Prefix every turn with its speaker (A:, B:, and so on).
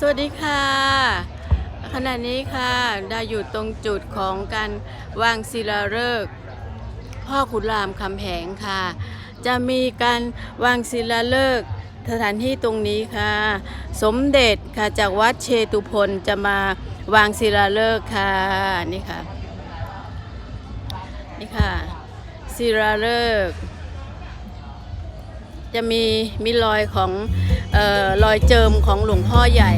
A: สวัสดีค่ะ ขณะนี้ค่ะได้อยู่ตรงจุดของการวางศิลาฤกษ์พ่อขุนรามคำแหงค่ะ จะมีการวางศิลาฤกษ์สถานที่ตรงนี้ค่ะ สมเด็จค่ะจากวัดเชตุพนจะมาวางศิลาฤกษ์ค่ะนี่ค่ะนี่ค่ะศิลาฤกษ์จะมีมีรอยของ รอยเจิมของหลวงพ่อใหญ่